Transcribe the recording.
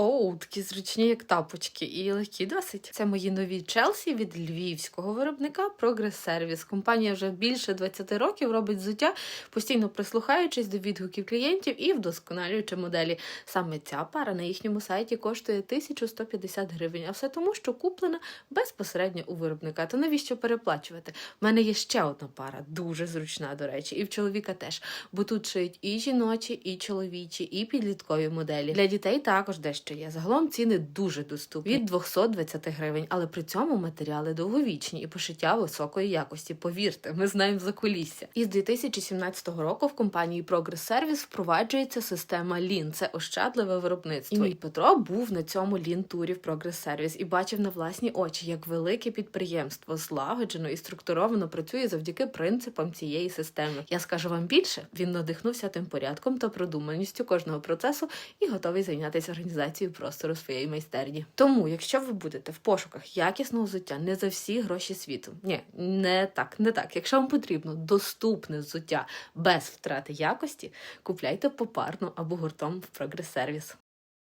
Оу, такі зручні, як тапочки, і легкі досить. Це мої нові Челсі від львівського виробника Progress Service. Компанія вже більше 20 років робить взуття, постійно прислухаючись до відгуків клієнтів і вдосконалюючи моделі. Саме ця пара на їхньому сайті коштує 1150 гривень, а все тому, що куплена безпосередньо у виробника. То навіщо переплачувати? У мене є ще одна пара, дуже зручна, до речі, і в чоловіка теж. Бо тут шиють і жіночі, і чоловічі, і підліткові моделі. Для дітей також дещо є. Загалом ціни дуже доступні від 220 гривень, але при цьому матеріали довговічні і пошиття високої якості. Повірте, ми знаємо за кулісся. Із 2017 року в компанії Progress Service впроваджується система Lean. Це ощадливе виробництво. І мій Петро був на цьому Lean турі в Progress Service і бачив на власні очі, як велике підприємство злагоджено і структуровано працює завдяки принципам цієї системи. Я скажу вам більше, він надихнувся тим порядком та продуманістю кожного процесу і готовий зайнятися організацією простору своєї майстерні. Тому, якщо ви будете в пошуках якісного взуття не за всі гроші світу, ні, не так, не так. Якщо вам потрібно доступне взуття без втрати якості, купляйте попарно або гуртом в Service.